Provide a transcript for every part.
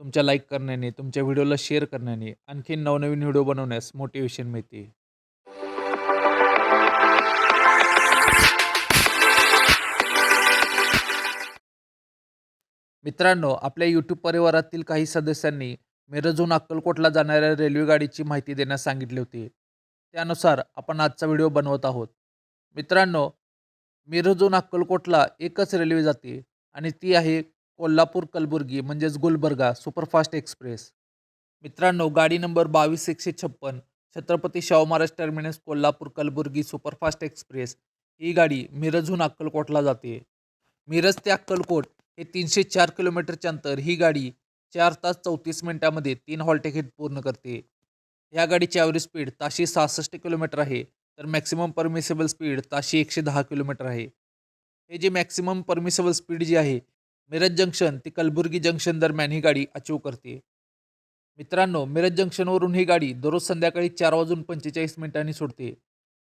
तुमच्या लाईक करण्याने तुमच्या व्हिडिओला शेअर करण्याने आणखी नवनवीन व्हिडिओ बनवण्यास मोटिवेशन मिळते. मित्रांनो आपल्या यूट्यूब परिवारातील काही सदस्यांनी मिरजहून अक्कलकोटला जाणाऱ्या रेल्वे गाडीची माहिती देण्यास सांगितली होती. त्यानुसार आपण आजचा व्हिडिओ बनवत आहोत. मित्रांनो मिरजहून अक्कलकोटला एकच रेल्वे जाते आणि ती आहे कोल्हापूर कलबुर्गी म्हणजेच गुलबर्गा सुपरफास्ट एक्सप्रेस. मित्रांनो गाडी नंबर बावीस एकशे छप्पन Chhatrapati Shahu Maharaj terminus Kolhapur Kalaburagi superfast express. ही गाडी मिरजहून अक्कलकोटला जाते. मिरज ते अक्कलकोट हे तीनशे चार किलोमीटरचे अंतर ही गाडी चार तास चौतीस मिनिटामध्ये तीन हॉल तिकीट पूर्ण करते. या गाडीची ॲव्हरेज स्पीड ताशी सहासष्ट किलोमीटर आहे तर मॅक्सिमम परमिसेबल स्पीड ताशी एकशे दहा किलोमीटर आहे. हे जे मॅक्सिमम परमिसेबल स्पीड जी आहे मिरज जंक्शन ते कलबुर्गी जंक्शन दरम्यान ही गाडी अचीव करते मित्रांनो मिरज जंक्शनवरून ही गाडी दररोज संध्याकाळी चार वाजून पंचेचाळीस मिनिटांनी सुटते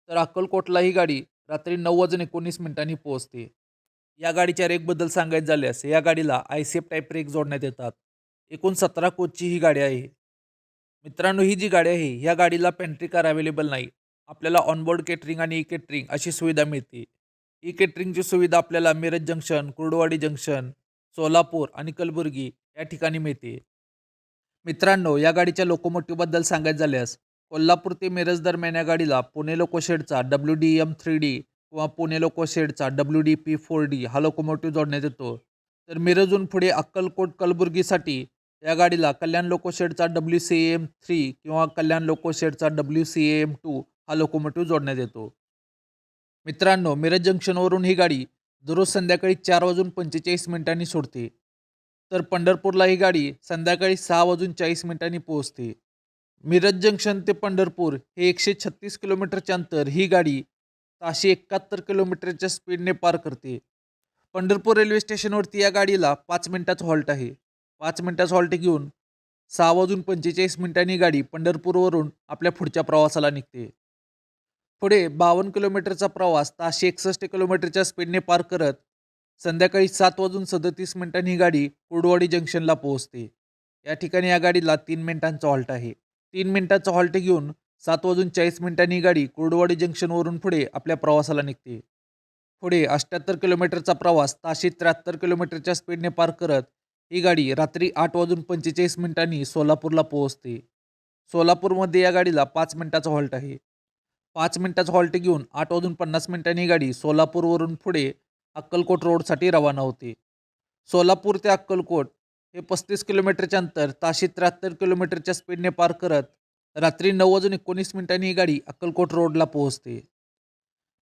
तर अक्कलकोटला ही गाडी रात्री नऊ वाजून एकोणीस मिनिटांनी पोहोचते या गाडीच्या रेकबद्दल सांगायचं झाल्यास या गाडीला I C F type rake जोडण्यात येतात. एकूण सतरा कोचची ही गाडी आहे. मित्रांनो ही जी गाडी आहे या गाडीला पेंट्री कार अवेलेबल नाही. आपल्याला ऑनबोर्ड केटरिंग आणि ई केटरिंग अशी सुविधा मिळते. ई केटरिंगची सुविधा आपल्याला मिरज जंक्शन कुर्डवाडी जंक्शन सोलापूर आणि कलबुर्गी या ठिकाणी मिळते. मित्रांनो या गाडीच्या लोकोमोटिव्हबद्दल सांगायचं झाल्यास कोल्हापूर ते मिरज दरम्यान या गाडीला Pune लोकोशेडचा W D M three D किंवा Pune लोकोशेडचा W D P four D हा लोकोमोटिव्ह जोडण्यात येतो. तर मिरजून पुढे अक्कलकोट कलबुर्गीसाठी या गाडीला कल्याण लोकोशेडचा डब्ल्यू सी एम थ्री किंवा कल्याण लोकोशेडचा डब्ल्यू सी एम टू हा लोकोमोटिव्ह जोडण्यात येतो. मित्रांनो मिरज जंक्शनवरून ही गाडी दररोज संध्याकाळी चार वाजून पंचेचाळीस मिनिटांनी सोडते. तर पंढरपूरला ही गाडी संध्याकाळी सहा वाजून चाळीस मिनिटांनी पोहोचते. मिरज जंक्शन ते पंढरपूर हे एकशे छत्तीस किलोमीटरचे अंतर ही गाडी ताशे एकाहत्तर किलोमीटरच्या स्पीडने पार करते. पंढरपूर रेल्वे स्टेशनवरती या गाडीला पाच मिनिटाचं हॉल्ट आहे. पाच मिनिटाचं हॉल्ट घेऊन सहा वाजून पंचेचाळीस मिनिटांनी गाडी पंढरपूरवरून आपल्या पुढच्या प्रवासाला निघते. पुढे बावन्न किलोमीटरचा प्रवास ताशे एकसष्ट किलोमीटरच्या स्पीडने पार करत संध्याकाळी सात वाजून सदतीस मिनिटांनी ही गाडी कुडवाडी जंक्शनला पोहोचते. या ठिकाणी या गाडीला तीन मिनिटांचा हॉल्ट आहे. तीन मिनिटांचा हॉल्ट घेऊन सात वाजून चाळीस मिनिटांनी ही गाडी कुर्डवाडी जंक्शनवरून पुढे आपल्या प्रवासाला निघते. पुढे अष्ट्याहत्तर किलोमीटरचा प्रवास ताशे त्र्याहत्तर किलोमीटरच्या स्पीडने पार करत ही गाडी रात्री आठ वाजून पंचेचाळीस मिनिटांनी सोलापूरला पोहोचते. सोलापूरमध्ये या गाडीला पाच मिनिटाचा हॉल्ट आहे. पाच मिनिटाचं हॉल्ट घेऊन आठ वाजून पन्नास मिनिटांनी ही गाडी सोलापूरवरून पुढे अक्कलकोट रोडसाठी रवाना होते. सोलापूर ते अक्कलकोट हे पस्तीस किलोमीटरचे अंतर ताशी त्र्याहत्तर किलोमीटरच्या स्पीडने पार करत रात्री नऊ वाजून एकोणीस मिनिटांनी ही गाडी अक्कलकोट रोडला पोहोचते.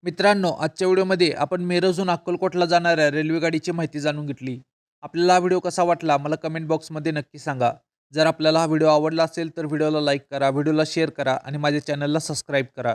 मित्रांनो आजच्या व्हिडिओमध्ये आपण मिरजहून अक्कलकोटला जाणाऱ्या रेल्वे गाडीची माहिती जाणून घेतली. आपल्याला हा व्हिडिओ कसा वाटला मला कमेंट बॉक्समध्ये नक्की सांगा. जर आपल्याला हा व्हिडिओ आवडला असेल तर व्हिडिओला लाईक करा व्हिडिओला शेअर करा आणि माझ्या चॅनलला सबस्क्राईब करा.